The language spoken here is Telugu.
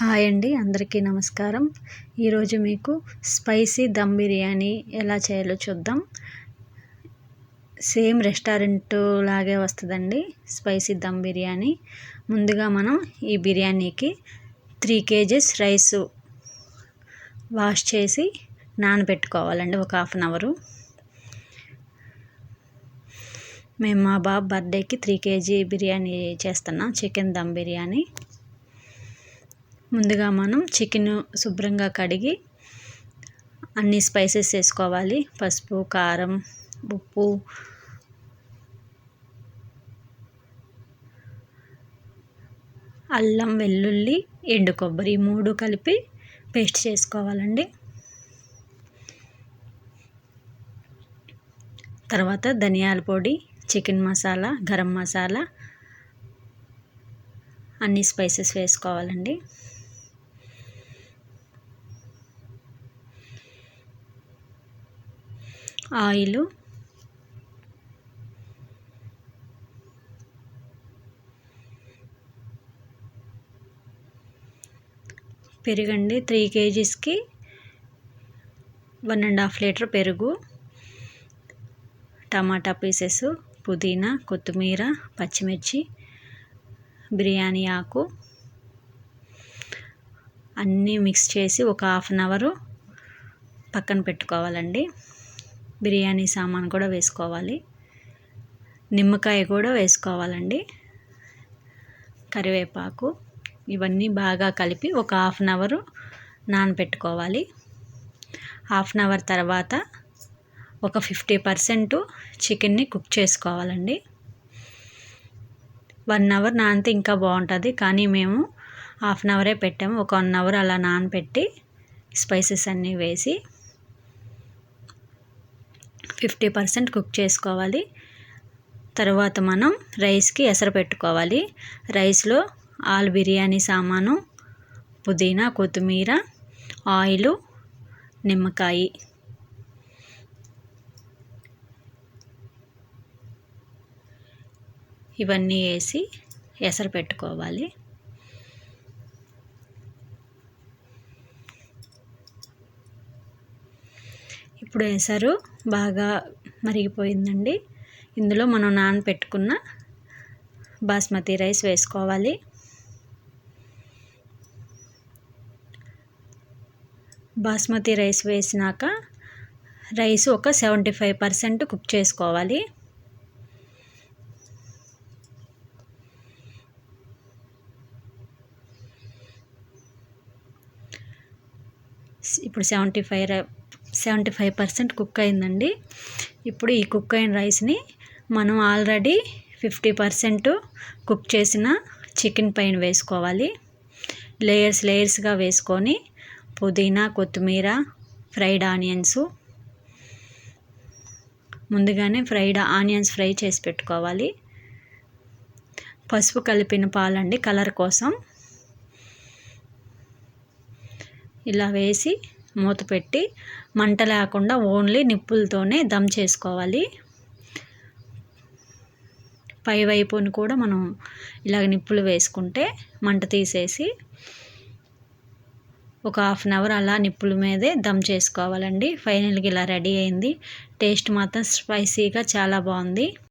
హాయ్ అండి అందరికీ నమస్కారం. ఈరోజు మీకు స్పైసీ దమ్ బిర్యానీ ఎలా చేయాలో చూద్దాం. సేమ్ రెస్టారెంట్ లాగే వస్తుందండి స్పైసీ దమ్ బిర్యానీ. ముందుగా మనం ఈ బిర్యానీకి త్రీ కేజీస్ రైస్ వాష్ చేసి నానబెట్టుకోవాలండి ఒక హాఫ్ అన్ అవరు. మేము మా బాబు బర్త్డేకి త్రీ కేజీ బిర్యానీ చేస్తున్నాం చికెన్ దమ్ బిర్యానీ. ముందుగా మనం చికెన్ శుభ్రంగా కడిగి అన్ని స్పైసెస్ వేసుకోవాలి. పసుపు కారం ఉప్పు. అల్లం వెల్లుల్లి ఎండు కొబ్బరి మూడు కలిపి పేస్ట్ చేసుకోవాలండి. తర్వాత ధనియాల పొడి చికెన్ మసాలా గరం మసాలా అన్ని స్పైసెస్ వేసుకోవాలండి. ఆయిలు. పెరుగండి. త్రీ కేజీస్కి వన్ అండ్ హాఫ్ లీటర్ పెరుగు. టమాటా పీసెస్ పుదీనా కొత్తిమీర పచ్చిమిర్చి బిర్యానీ ఆకు. అన్నీ మిక్స్ చేసి ఒక హాఫ్ అన్ అవరు పక్కన పెట్టుకోవాలండి. బిర్యానీ సామాన్ కూడా వేసుకోవాలి. నిమ్మకాయ కూడా వేసుకోవాలండి. కరివేపాకు ఇవన్నీ బాగా కలిపి ఒక హాఫ్ అన్ అవరు నానబెట్టుకోవాలి హాఫ్ అన్ అవర్ తర్వాత ఒక ఫిఫ్టీ పర్సెంట్ చికెన్ని కుక్ చేసుకోవాలండి. వన్ అవర్ నానితే ఇంకా బాగుంటుంది కానీ మేము హాఫ్ అన్ అవరే పెట్టాము. ఒక వన్ అవర్ అలా నానబెట్టి స్పైసెస్ అన్నీ వేసి ఫిఫ్టీ పర్సెంట్ కుక్ చేసుకోవాలి. తర్వాత మనం రైస్కి ఎసరు పెట్టుకోవాలి. రైస్లో ఆల్ బిర్యానీ సామాను పుదీనా కొత్తిమీర ఆయిలు నిమ్మకాయ. ఇవన్నీ వేసి ఎసరు పెట్టుకోవాలి. ఇప్పుడు వేసారు బాగా మరిగిపోయిందండి. ఇందులో మనం నానపెట్టుకున్న బాస్మతి రైస్ వేసుకోవాలి. బాస్మతి రైస్ వేసినాక రైస్ ఒక సెవెంటీ ఫైవ్ పర్సెంట్ కుక్ చేసుకోవాలి. ఇప్పుడు seventy five seventy five percent cook అయిందండి ఇప్పుడు ఈ కుక్ అయిన రైస్ని మనం ఆల్రెడీ ఫిఫ్టీ పర్సెంట్ కుక్ చేసిన చికెన్ పైన వేసుకోవాలి. లేయర్స్ లేయర్స్గా వేసుకొని పుదీనా కొత్తిమీర ఫ్రైడ్ ఆనియన్స్ ముందుగానే ఫ్రైడ్ ఆనియన్స్ ఫ్రై చేసి పెట్టుకోవాలి. పసుపు కలిపిన పాలండి కలర్ కోసం. ఇలా వేసి మూత పెట్టి మంట లేకుండా ఓన్లీ నిప్పులతోనే దమ్ చేసుకోవాలి. పై వైపుని కూడా మనం ఇలాగ నిప్పులు వేసుకుంటే మంట తీసేసి ఒక హాఫ్ అన్ అవర్ అలా నిప్పుల మీదే దమ్ చేసుకోవాలండి. ఫైనల్గా ఇలా రెడీ అయింది. టేస్ట్ మాత్రం స్పైసీగా చాలా బాగుంది.